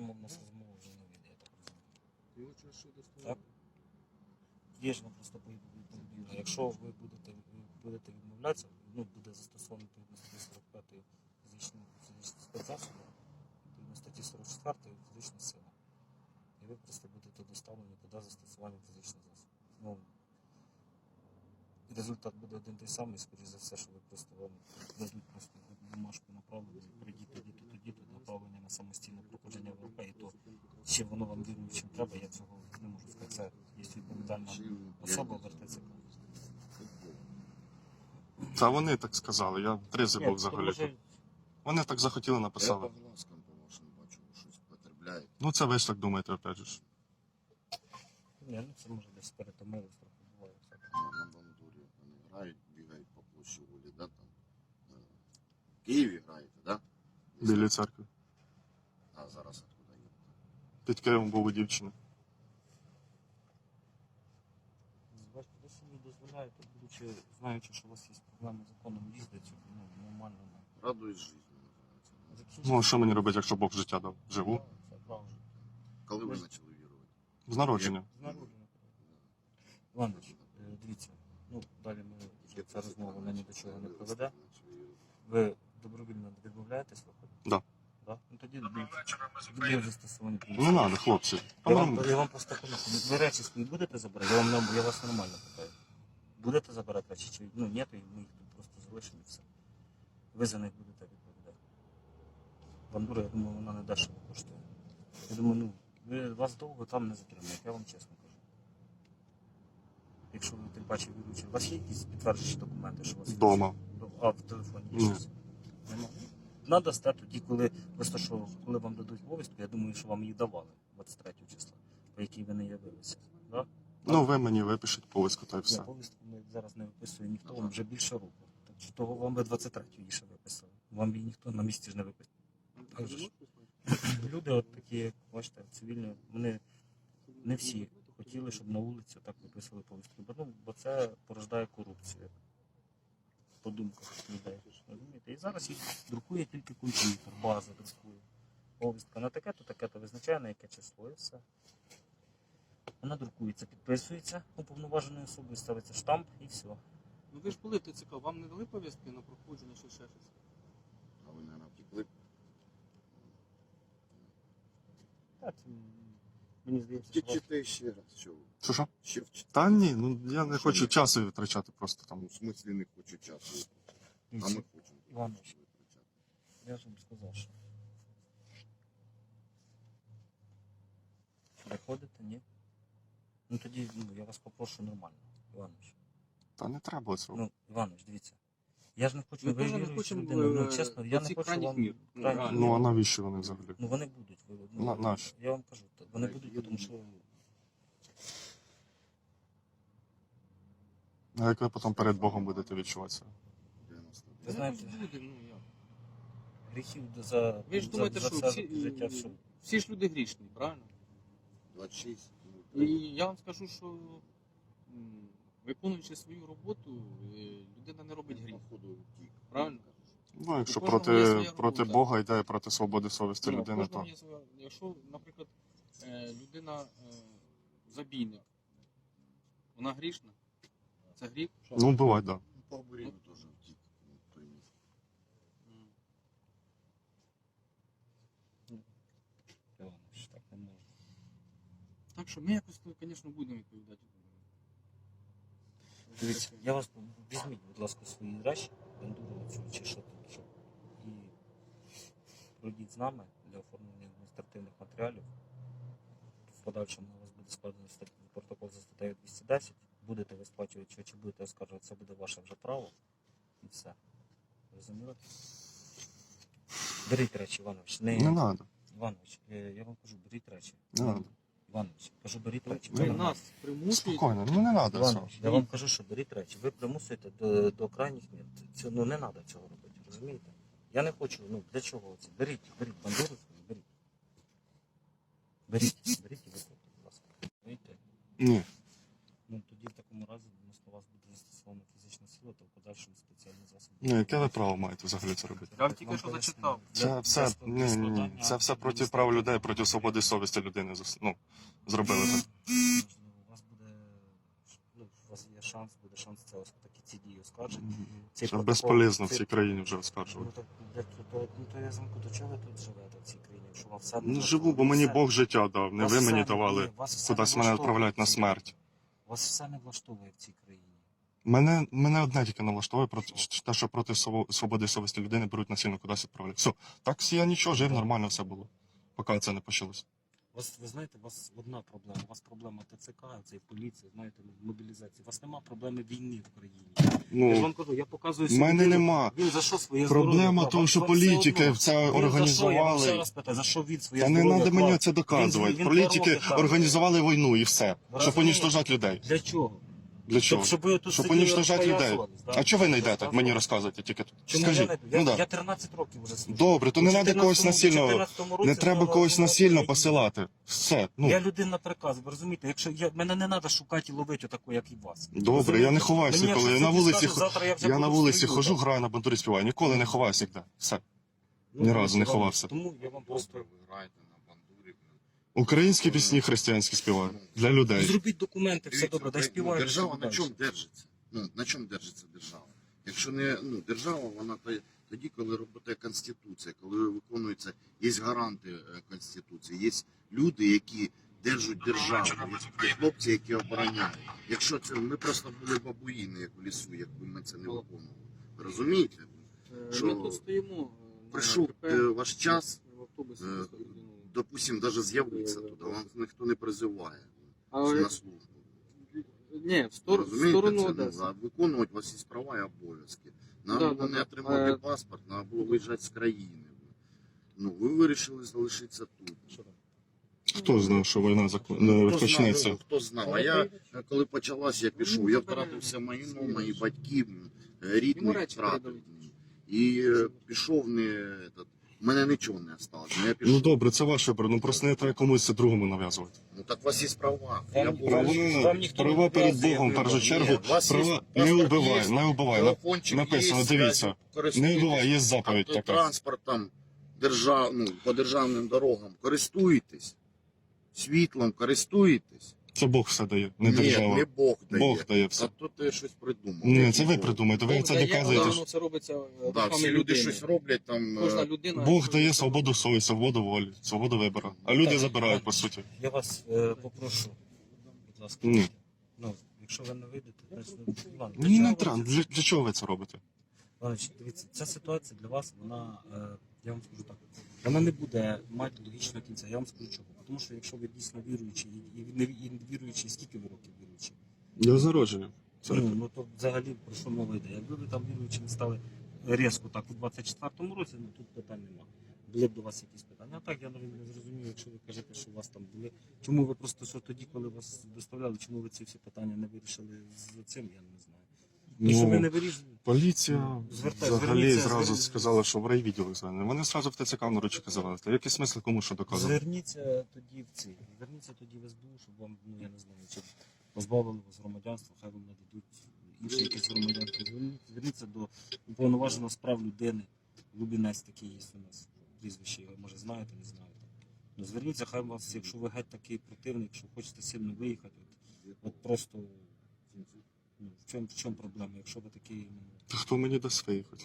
Мов нас розмова вже не вийде, я так розумію. Ти хочеш що доставати? Так. Є ж вам просто повідомлення. Якщо ви будете, будете відмовлятися, ну, буде застосовано відповідно статті 45 фізичні спецзасоби, відповідно статті 44 фізична сила. І ви просто будете доставлені туди застосування фізичних засобів. Ну, результат буде один той самий, скоріше за все, що ви просто вам дадуть просто бумажку чи воно вам вірно, чим треба, я цього не можу сказати. Це є відповідальна особа в РТЦК. Та вони так сказали, я Ні, був взагалі. може- Вони так захотіли Я написали. по глазкам по вашим бачу, ви щось потребляєте. Ну це ви ж так думаєте, опять же. ж. Ні, ну це може десь перетомилось, трохи буває. всяке. На, на бандурі вони грають, бігають по площі волі, да, там. е, В Києві граєте, да? Біля церкви. А зараз откуда є? Під Києвом був у дівчини. Бачите, ви собі дозволяєте, будучи, знаючи, що у вас є проблеми з законом їздити, ну, нормально. ну, Радуюсь житті, називається. Ну а що мені робити, якщо Бог життя дав? Живу. Це правда. Коли ви Ви почали вірувати? З народження. З народження. Іванович, е, дивіться, ну далі ми вже ця розмова вона ні до чого не приведе. Ви добровільно відмовляєтесь виходити? Да. Да? Ну тоді буде застосування Ну не треба, хлопці. Я вам, я вам просто кажу, ви речі свої будете забирати? Я, вам, я вас нормально питаю. Будете забирати речі чи ну ні, то ми їх тут просто залишимо і все. Ви за них будете відповідати. Бандура, я думаю, вона не дешево коштує. Я думаю, ну, ви вас довго там не затримають, я вам чесно кажу. Якщо ви тим паче віруючі, у вас є якісь підтверджуючі документи, що у вас є? Вдома. А, в телефоні є щось? Нема. Надо стати тоді, коли просто що коли вам дадуть повістку, я думаю, що вам її давали 23 числа, по якій ви не явилися. Да? Ну ви мені випишіть повістку та й Ні, все. повістку ми зараз не виписує ніхто, вам вже більше року. Так що того вам би 23 її ще виписали. Вам її ніхто на місці ж не виписав. Так же ж. Люди от такі, як бачите, цивільні, вони не всі хотіли, щоб на вулиці так виписували повістки. Бо, ну, бо це порождає корупцію. По думках людей. Розумієте? І зараз їх друкує тільки комп'ютер, база друкує. Повістка на таке-то, таке-то визначає, на яке число і все. Вона друкується, підписується уповноваженою особою, ставиться штамп і все. Ну ви ж були в ТЦК, вам не дали повістки на проходження чи ще щось? А ви, мабуть, втекли? Так, це, мені здається, що Втечете ще раз, що ви? Що що? Ще вчите? Та ні, ну я не хочу ні? часу витрачати просто Ну, там. в смислі не хочу часу. А ми хочемо. Іванович. витрачати. Я ж вам сказав, що. Приходите, ні? Ну тоді ну, я вас попрошу нормально, Іванович. Та не треба цього. Ну, Іванович, дивіться. Я ж не хочу, Ми ви теж не хочемо, людина. Ну, е, чесно, я не оцих хочу крайніх вам мір. Ну, крайніх реально. Ну а навіщо вони взагалі? Ну вони будуть. Ви, ну, На- наші. Я вам кажу, та вони будуть, тому що А як ви потім перед Богом будете відчуватися? 99. Ви знаєте- Ну, люди, ну, як? гріхів за, Ви ж за, думаєте, за що це всі, життя все. всі ж люди грішні, правильно? 26. І я вам скажу, що м, виконуючи свою роботу, е, людина не робить гріх. Правильно? Ну, якщо проти, проти. Бога йде проти свободи совісті Ну, людини, то своя- Якщо, наприклад, е, людина е, забійник, вона грішна, це гріх. ну буває, так. Да. Ну. Ну. Так що ми якось, звісно, будемо відповідати. Дивіться, я вас візьміть, будь ласка, свої речі, бандуру цю чи що там, що. І пройдіть з нами для оформлення адміністративних матеріалів. В подальшому на вас буде складено протокол за статтею 210. Будете ви сплачувати чи, чи будете оскаржувати, це буде ваше вже право. І все. Розуміли? Беріть речі, Іванович. Не, Не треба, Іванович, е, я вам кажу, беріть речі. не треба. Іванович, кажу, беріть речі. Ви нас примушуєте. Спокійно, ну не треба цього. Іванович, я вам кажу, що беріть речі. Ви примусуєте до, до крайніх мір. Це, ну не треба цього робити, розумієте? Я не хочу, ну для чого це? Беріть, беріть бандуру свою, беріть. Беріть, беріть і виходьте, будь ласка. Розумієте? Ні. Ну тоді в такому разі відносно вас буде застосована фізична сила та в подальшому. Ну, яке ви право маєте взагалі це робити? Я вам тільки що зачитав. Це все, ні, ні, ні, це все проти прав людей, проти свободи совісті людини. зас- Ну, зробили так. Можливо, у вас буде ну, у вас є шанс, буде шанс це такі ці дії оскаржити. Цей Це протокол- безполезно в цей- цій країні вже Ну оскаржувати. то, де- то, то, ну, то я замку, до чого ви тут живете в цій країні? Якщо вам все не Ну, живу, бо мені Все- Бог життя дав, не вас ви мені давали ні, вас все кудись мене відправляють на смерть. Вас все не влаштовує в цій країні. Мене, мене одне тільки налаштовує проти те, що проти сво- свободи совісті людини беруть насильно кудись відправляють. Все, так я нічого, жив, нормально все було. Поки це не почалось. Вас, ви знаєте, у вас одна проблема. У вас проблема ТЦК, це поліція, знаєте, мобілізації. У вас нема проблеми війни в країні. Я ж Ну, вам кажу, я показую в мене нема. Він за що своє Проблема того, Вам- що політики це Він за що, я організували. раз питаю, за що він своє Та не треба мені це доказувати. Політики організували війну і все, щоб уніштожати людей. Для чого? Для чого? Щоб, щоб ви тут Щоб сиділи, уніштожати людей. розпоясувались, да? А чого ви не йдете? Мені розказуєте тільки тут. Чому Скажіть. я не йду? Я, Ну да. я 13 років вже служу. Добре, то не У треба когось 14-му насильно. 14-му році Не треба когось на насильно посилати. Все. Ну Я людина приказ, ви розумієте? Якщо я мене не треба шукати і ловити отаку, як і вас. добре, я не ховаюся Мені ніколи. Я якщо на сьогодні вулиці скажуть, хо- завтра я вже я на буду вулиці стою, хожу, так. граю на бандурі співаю. Ніколи не ховаюся ніде. Все. Ну, ні разу не ховався. Тому я вам просто Просто ви граєте. Українські пісні християнські співаю для людей. зробіть документи, все добре, дай ну, співаю. Держава на чому держиться? Ну, на чому держиться держава? Якщо не ну, держава, вона то- тоді, коли робите Конституція, коли виконується, є гаранти е, Конституції, є люди, які держать державу, є хлопці, які обороняють. Якщо це ми просто були бабуїни, як в лісу, якби ми це не виконували. Розумієте? Е, Що? Ми тут стоїмо. е, на Прийшов КП, е, ваш час, в автобусі. е. Допустим, навіть з'явитися туди, вам ніхто не призиває Але на службу. ні, в, стор... в Розумієте, сторону це, Одеси. ну, виконувати у вас є права і обов'язки. Нам Да, було да, не да. отримати Е, паспорт, треба було виїжджати з країни. Ну, ви вирішили залишитися тут. Хто знав, що війна зак- Хто не знав, ну, Хто знав? А я, е, коли почалась, я пішов, я втратив все майно, мої батьки, е, рідних речі втратив. І пішов не... этот, в мене нічого не осталось. Ну, я пішов. Ну добре, це ваш вибір. Ну просто не треба комусь це другому нав'язувати. Ну, так у вас є права. Я був- Права, Вам ніхто не права перед Богом, в першу чергу. Ні, у вас є Права не паспорт убивай, є, не убивай. Телефончик Написано, є, дивіться. Не користуйтесь. убивай, є заповідь така. Автотранспортом держав, ну, по державним дорогам користуєтесь, світлом користуєтесь. Це Бог все дає, не Ні, держава. не Бог дає. Бог дає А то ти щось придумав. Ні, це ви придумаєте, ви Бог це дає, доказуєте. але ж. воно це робиться е, Да, руками всі люди людини. щось роблять там. Кожна е, людина. Бог дає свободу совісті, свободу волі, свободу вибору. А люди Так, забирають, так. по суті. Я вас е, попрошу, будь ласка. Ні. Ну, якщо ви не вийдете, значить, ну, ладно. Ні, Для не чого треба. Для, для чого ви це робите? Значить, дивіться, ця ситуація для вас, вона, е, я вам скажу так, вона не буде мати логічного кінця. Я вам скажу чого. Тому що якщо ви дійсно віруючі, і, не, і не віруючі, скільки ви років віруючі? Для зародження. Ну, ну то взагалі про що мова йде? Якби ви там віруючі не стали різко так у 24-му році, ну тут питань нема. Були б до вас якісь питання. А так я навіть не зрозумів, якщо ви кажете, що у вас там були. Чому ви просто що тоді, коли вас доставляли, чому ви ці всі питання не вирішили з цим, я не знаю. Ну, що ви не ну, поліція Звертай- взагалі зверніться, зразу зверніться. сказала, що в райвідділи звернені. Вони зразу в ТЦК на ручки завели. Який смисл кому що доказувати? Зверніться тоді в ці. Зверніться тоді в СБУ, щоб вам, ну я не знаю, чи позбавили вас громадянства, хай вам нададуть інше якесь громадянство. Зверніться, зверніться до уповноваженого з прав людини. Лубінець такий є у нас. Прізвище, його, може знаєте, не знаєте. Ну, зверніться, хай вас, якщо ви геть такий противник, якщо хочете сильно виїхати, от, от просто ну, в чому в чому проблема, якщо ви такий. Ну, Та хто мені дасть виїхати?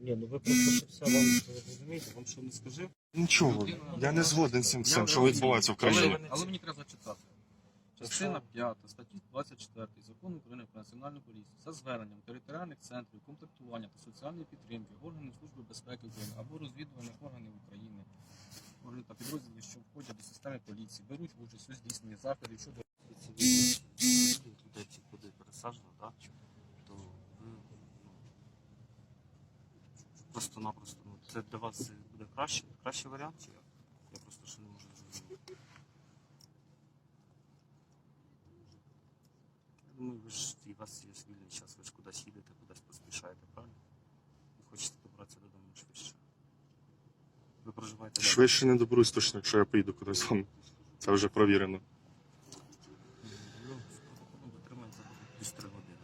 ні, ну ви просто що все вам розумієте, вам що не скажи. Нічого. Я не згоден з цим всім, що відбувається в країні. але мені треба зачитати. Частина 5 статті 24 закону України про національну поліцію за зверненням територіальних центрів комплектування та соціальної підтримки органів Служби безпеки України або розвідувальних органів України, органів та підрозділів, що входять до системи поліції, беруть участь у здійсненні заходів щодо Пересаджено, так? То ви ну, просто-напросто, ну, це для вас буде краще, кращий варіант, чи як? Я просто ще не можу зрозуміти. Я думаю, ви ж і у вас є вільний час, ви ж кудись їдете, кудись поспішаєте, правильно? І хочете добратися додому швидше. Ви проживаєте? Швидше не доберусь точно, якщо я поїду кудись з вами. Це вже провірено. Ну, з протоколом дотримується плюс 3 години.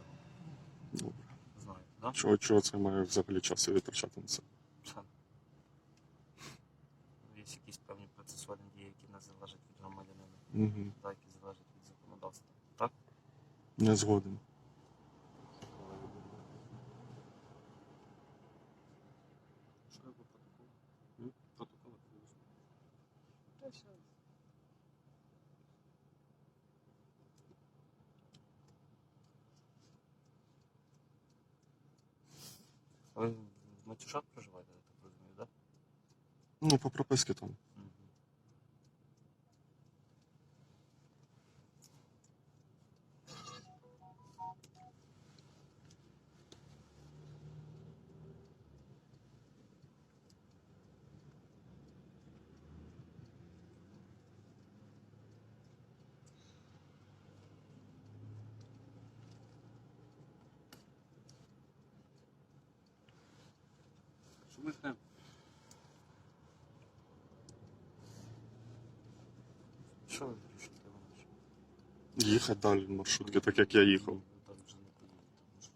Добре. Знаю. Да? Так? Чого, чого це має взагалі час витрачати на це? Та. Є якісь певні процесуальні дії, які не залежать від громадянина, Угу. так, які залежать від законодавства. Так? Не згоден. Що я по протоколу? М? Протоколи подивишся. Та все. Ви Матюшат проживаєте, я так розумію, так? Ну, по прописці там. Мгм. Що ви вирішуєте, Іванович? Їхати далі в маршрутки, так як я їхав. Ви вже не поїдете,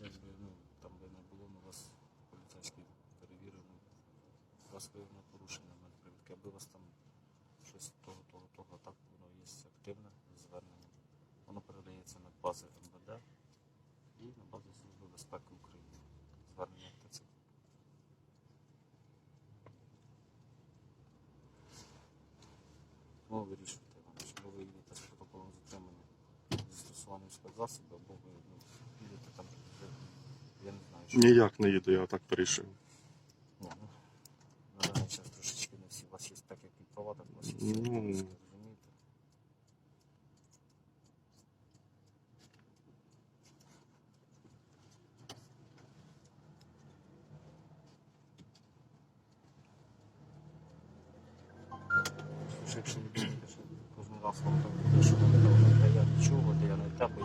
Якби, ну, там би не було, ми вас поліцейський перевірив, ну, вас виявлено порушення на привідки, аби вас там щось того, того, того, так воно є активне звернення. Воно передається на бази МВД і на бази Служби безпеки України. Звернення ТЦК. Ну, вирішуйте, Іванович, або ви їдете з протоколом затримання застосуванням спецзасобів, або ви ну, їдете там, я не знаю, що. Ніяк не їду, я так вирішую. Ні, ну, на даний час трошечки не всі у вас є так, як і права, так у вас є всі Ну. ви думаєте, кожен так буде, я не те, бо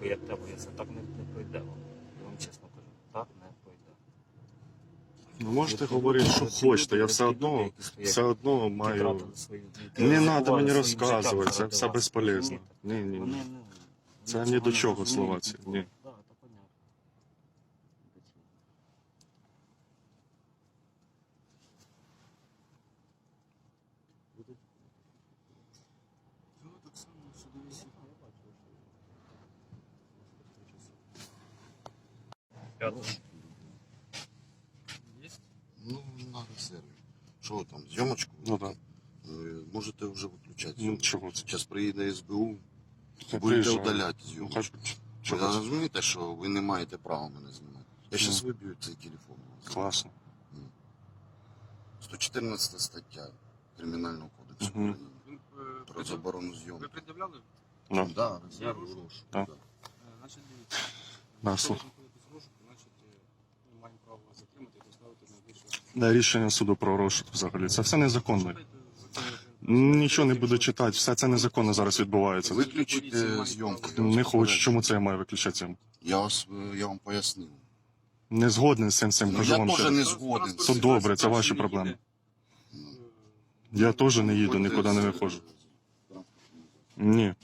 бо я те, я це так не, не пройде вам. Я вам чесно кажу, так не. Можете говорити, що хочете, я все одно, все одно маю. Не треба мені розказувати, це все безполезно. Ні, ні, Це ні до чого слова ці, ні. Да, це понятно. До чого. Буде? Ну, так само судові сі- Є? Ну, надо сервер. Що там, зйомочку? Ну так. Е, Можете вже виключати. Ну, чого це? Зараз приїде СБУ, будете удаляти Ну, зйомку. Ви розумієте, що ви не маєте права мене знімати? Я зараз Ну. виб'ю цей телефон. у вас. Класно. 114 стаття Кримінального кодексу. України е, про заборону Ви зйомки. пред'являли? Ну, Да, Я. Так. Да. Е, Значить, дивіться. Да, Якщо ви слухай. знаходитесь в розшуку, значить, е, ми маємо право вас затримати і доставити на більше. Да, рішення суду про розшук взагалі. Це все незаконно. Нічого не буду читати, все це незаконно зараз відбувається. Ви- Виключіть, зйомку. Не хочу, чому це я маю виключати зйомку? Я, вас, е, я вам пояснив. Не згоден з цим цим Ну, кажу я вам. теж не згоден. Це добре, це ваші проблеми. Ну, Я теж не їду, нікуди не виходжу. Ні.